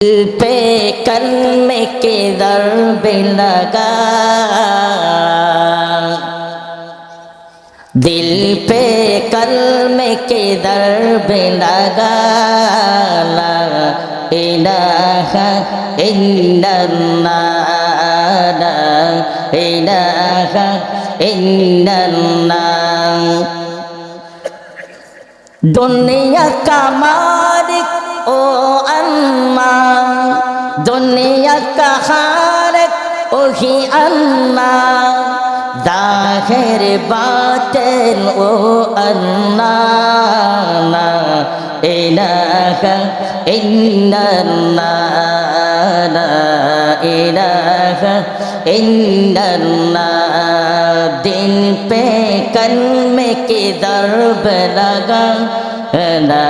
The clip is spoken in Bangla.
दिल पे कलमे के दर्द लगा दिल पे कलमे के दर्द लगा ला इलाहा इल्लल्लाह ला इलाहा इल्लल्लाह दुनिया का मालिक ओ अल्लाह দুনিয়া কাহারক ওহি আল্লাহ। দাহের বাতেন ও আল্লাহ। ইলাহা ইল্লাল্লাহ। ইলাহা ইল্লাল্লাহ। দিন পে কলমে কি দর্ব লাগা? লা